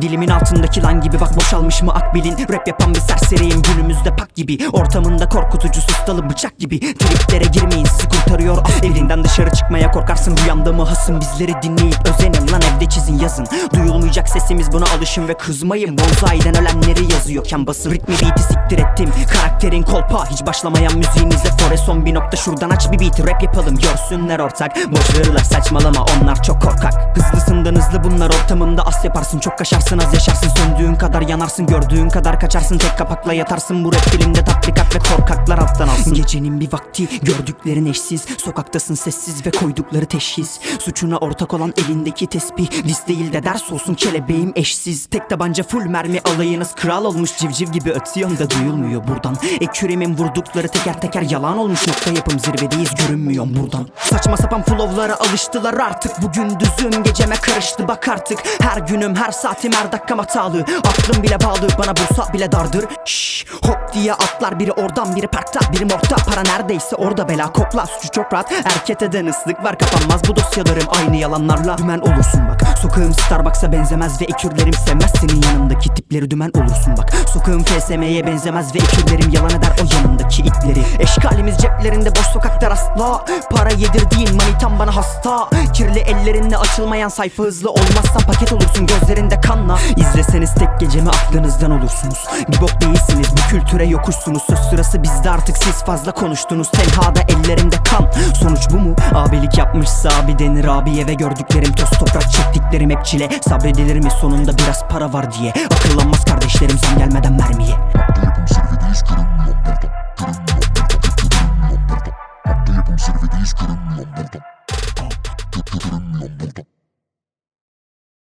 Dilimin altındaki lan gibi bak boşalmış mı akbilin? Rap yapan bir serseriyim günümüzde pak gibi. Ortamında korkutucu sustalı bıçak gibi. Triplere girmeyin af Evinden dışarı çıkmaya korkarsın. Rüyamda mı hasım bizleri dinleyip özenin Lan. Evde çizin yazın. Duyulmayacak sesimiz buna alışın ve kızmayın. Bonzai'den ölenleri yazıyorken basın Ritmi beat'i siktir ettim Karakterin kolpa hiç başlamayan müziğinizle Fore. Son bir nokta şuradan aç bir beat. Rap yapalım görsünler ortak. Boş verirler saçmalama onlar çok korkak. Hızlısından hızlı bunlar ortamında as yaparsın. Çok kaşarsın az yaşarsın. Söndüğün kadar yanarsın Gördüğün kadar kaçarsın. Tek kapakla yatarsın Bu rap filmde tatbikat ve korkaklar alttan alsın. Gecenin bir vakti gördüklerin eşsiz. Sokaktasın sessiz ve koydukları teşhis. Suçuna ortak olan elindeki tesbih. Diz değil de ders olsun kelebeğim eşsiz. Tek tabanca full mermi alayınız. Kral olmuş Civciv gibi ötüyorum da duyulmuyor buradan Ekürimin vurdukları teker teker yalan olmuş Nokta yapım zirvedeyiz görünmüyor buradan. Saçma sapan flowlara alıştılar artık Bugün düzüm geceme karıştı bak artık. Her günüm her saatim her dakikam hatalı. Aklım bile bağlı bana bursa bile dardır. Şşş hop diye atlar biri oradan biri parkta Biri morgda. Para neredeyse orada bela kokla Suçu çok rahat. Erket eden ıslık var Kapanmaz bu dosyalarım. Aynı yalanlarla Dümen olursun bak. Sokağım Starbucks'a benzemez ve ekürlerim sevmez. Senin yanındaki tipleri dümen olursun bak. Sokağım FSM'ye benzemez ve ekürlerim yalan eder o itleri Eşkalimiz ceplerinde boş sokakta asla Para yedirdiğin manitam bana hasta. Kirli ellerinle açılmayan sayfa hızlı olmazsan paket olursun gözlerinde kanla. İzleseniz tek gecemi aklınızdan olursunuz. Bir bok değilsiniz bu kültüre yokuşsunuz. Söz sırası bizde artık siz fazla konuştunuz. Tenhada ellerimde kan. Sonuç bu mu? Abilik yapmışsa abi denir abiye Ve gördüklerim toz toprak çektiklerim hep çile. Sabredilir mi? Sonunda biraz para var diye. Akıllanmaz kardeşlerim zam gelmeden mermiye. Görünmüyor Görünmüyor burada Madde